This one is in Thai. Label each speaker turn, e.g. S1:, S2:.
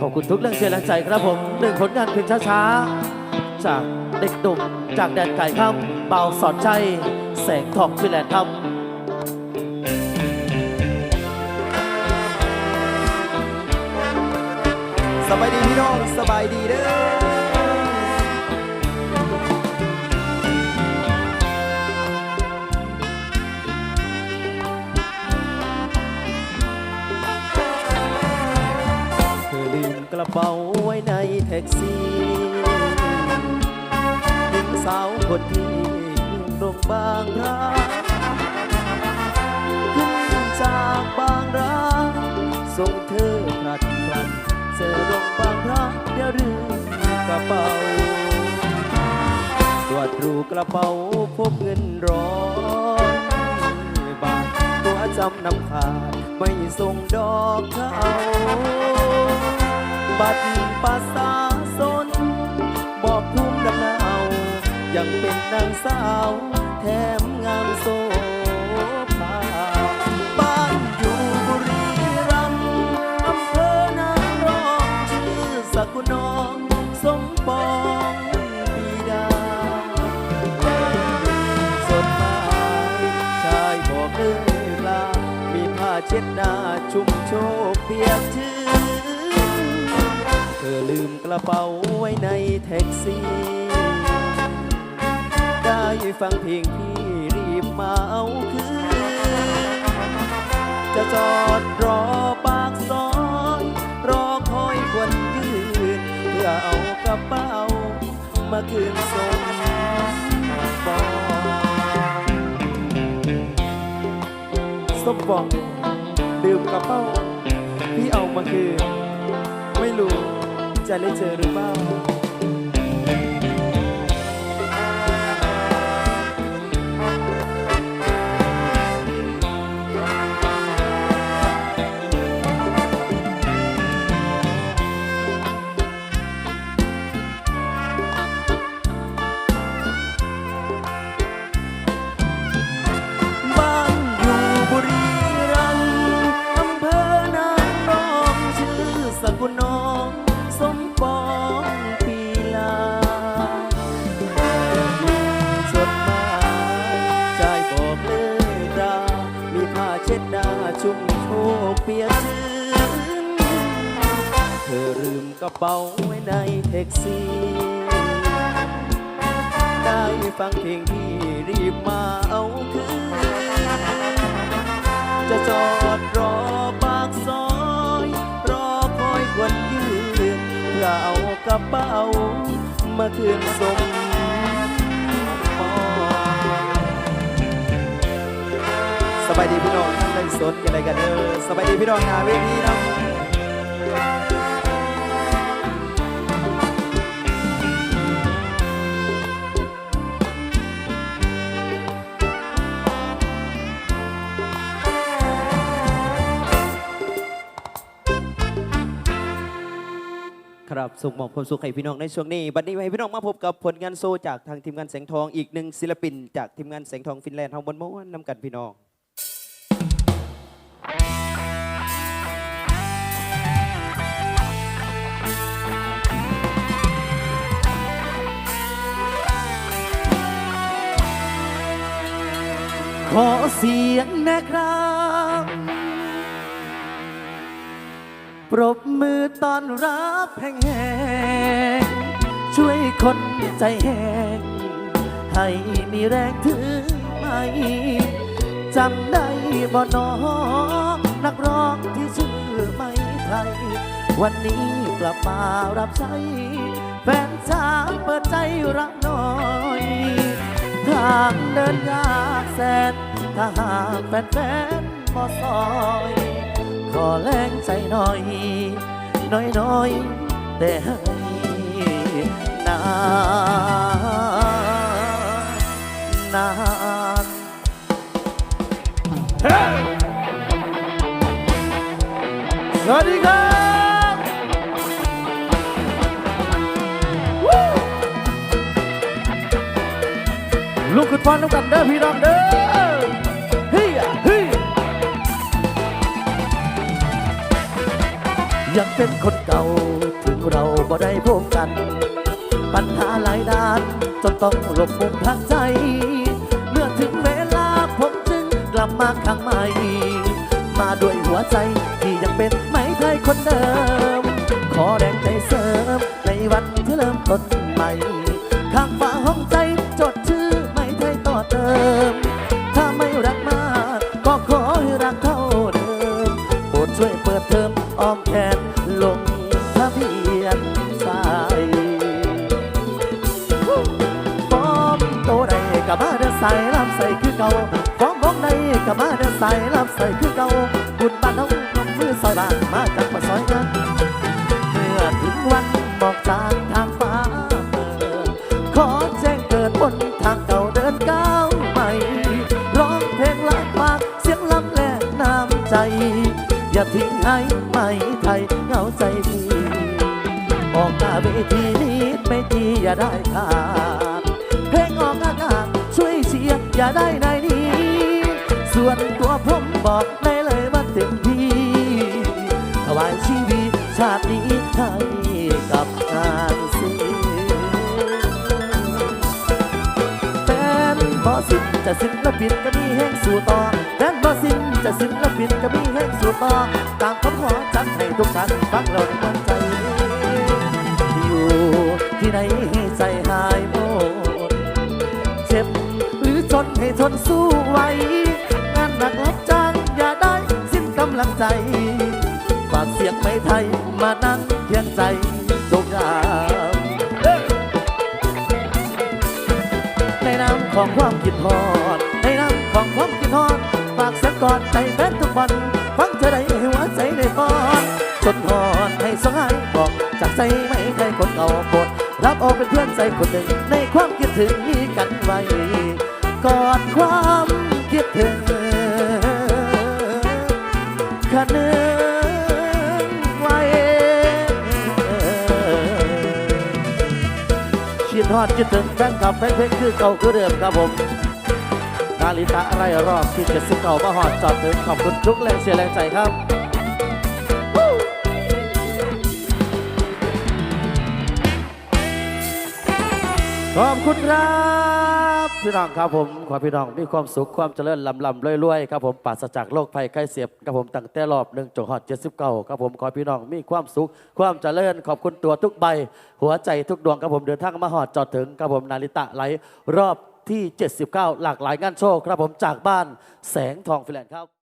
S1: ขอบคุณทุกเรื่องเชียร์แรงใจครับผมหนึ่งผลงานเพลงช้าๆ จากเด็กหนุ่มจากแดนไก่ครับเบาสอนใจ แสงทองฟิแลนด์ครับ
S2: สบายดีพี่น้องสบายดีเด้อ เป๋าไว้ในแท็กซี่หญิงสาวคนที่ตรงบางรักขึ้นจากบางรักส่งเธอพลัดพลันเจอตรงบางรักอย่าลืมกระเป๋าตรวจดูกระเป๋าพบเงินร้อยบาทตัวจำนำขาดไม่ส่งดอกเขา บัตรภาษาสน บอกภูมิลำเนายังเป็นนางสาว แถมงามโซภาบ้านอยู่บุรีรัมย์อำเภอนางรองชื่อสกุลน้องสมปองปีดาสดหมาชายบอกเลยลามีผ้าเช็ดหน้าชุ่มโชกเปียกชื้น เธอลืมกระเป๋าไว้ในแท็กซี่ ได้ฟังเพลงพี่รีบมาเอาคืน จะจอดรอปากซอย รอคอยคนยืน เพื่อเอากระเป๋า มาคืนส่งบอส้มปองดื่มกระเป๋า พี่เอามาคืนไม่รู้ จะไกเปียกชื้น เธอลืมกระเป๋าไว้ในแท็กซี่ได้ฟังเพลงที่รีบมาเอาคืน จะจอดรอปากซอย รอคอยคนยืนเพื่อเอากระเป๋ามาคืนสมปองสบายดีพี่น้อง ท่านได้สนกันอะไรกันเด้อสบายดีพี่น้องนาเวทีนะครับสุขมอบความสุขให้พี่น้องในช่วงนี้บัดนี้ให้พี่น้องมาพบกับผลงานโซจากทางทีมงานแสงทองอีกหนึ่งศิลปิน จากทีมงานแสงทองฟินแลนด์เฮาบนม้วนนำกันพี่น้อง
S1: เสียงนะครับปรบมือตอนรับแห่งๆช่วยคนใจแห้งให้มีแรงถึงไหมจำได้บ่น้องนักร้องที่ชื่อไม่ไทย วันนี้กลับมารับใช้แฟนจ้าเปิดใจรับหน่อย ทางเดินยากแสน ถ้าหากแฟนๆบ่ซอย ขอแรงใจหน่อยน้อยแต่ให้นานนานสวัสดีครับ ลูกขึ้นฟันน้ำกันเด้อพี่น้องเด้อ ยังเป็นคนเก่า ถึงเราบ่ได้พบกัน ปัญหาหลายด้านจนต้องหลบมุมทางใจ เมื่อถึงเวลาผมจึงกลับมาครั้งใหม่ มาด้วยหัวใจที่ยังเป็นไหมไทยคนเดิม ขอแรงใจเสริมในวันที่เริ่มต้น ช่วยเปิดเทอมอ้อมแขนลงทะเบียนสายฟอมโตได้กับมาเดินสายลำใส่คือเก่าฟอมวงในกับมาเดินสายลำใส่คือเก่าบุญบ้านน้องนมมือซอยบ้านมาจากปาซอยงานเมื่อถึงวันหมอกจางทางฟ้าเปิดขอแจ้งเกิดบนทางเก่าเดินก้าวใหม่ร้องเพลงรักฝากเสียงลำและน้ำใจ อย่าทิ้งให้ไม่ไทยเงาใจพี่ออกหน้าเวทีนี้ไม่ดีอย่าได้ขาดเพลงออกอากาศช่วยเชียร์อย่าได้ในนี้ ส่วนตัวผมบอกได้เลยว่าเต็มที่ถวายชีวิตชาตินี้ให้กับงาน อสินจะศิลปินก็มีแห้งสู่ต่อแฟนบอสินจะศิลปินก็มีแห้งสู่ต่อตามคำขอจัดให้ทุกท่านฟังเราในวันใจอยู่ที่ไหนให้ใจหายหมดเจ็บหรือจนให้ทนสู้ไหวงานหนักรับจ้างอย่าได้สิ้นกำลังใจฝากเสียงไม่ไทยมานั่งเคียงใจทุกยาม ของความคิดทอดในน้ำของความคิดทอดฝากเสียงกอดใจแฟนทุกวันฟังเธอได้ให้หัวใจได้ฟอนจนทอดให้สงหายบอกจากใจไม่ใครคนเก่าปดรับเอาเป็นเพื่อนใจคนหนึ่งในความคิดถึงมีกันไว้กอดความคิดถึง ทอดคิดถึงแฟนคลับแฟนเพลงคือเก่าคือเดิมครับผมนาฬิกาอะไรรอบที่เจ็ดสิบเก้ามาหอดจอดถึงขอบคุณทุกแรงเสียแรงใจครับขอบคุณครับ พี่น้องครับผมขอพี่น้องมีความสุขความเจริญลำลำรวยๆครับผมปราศจากโรคภัยไข้เสียบครับผมตั้งแต่รอบหนึ่งจงหอดเจ็ดสิบเก้าครับผมขอพี่น้องมีความสุขความเจริญขอบคุณตัวทุกใบ หัวใจทุกดวงครับผมเดินทางมาหอดจอดถึงครับผมนาริตะไหลรอบที่ 79 หลากหลายงานโชว์ครับผมจากบ้านแสงทองฟิแลนด์ครับ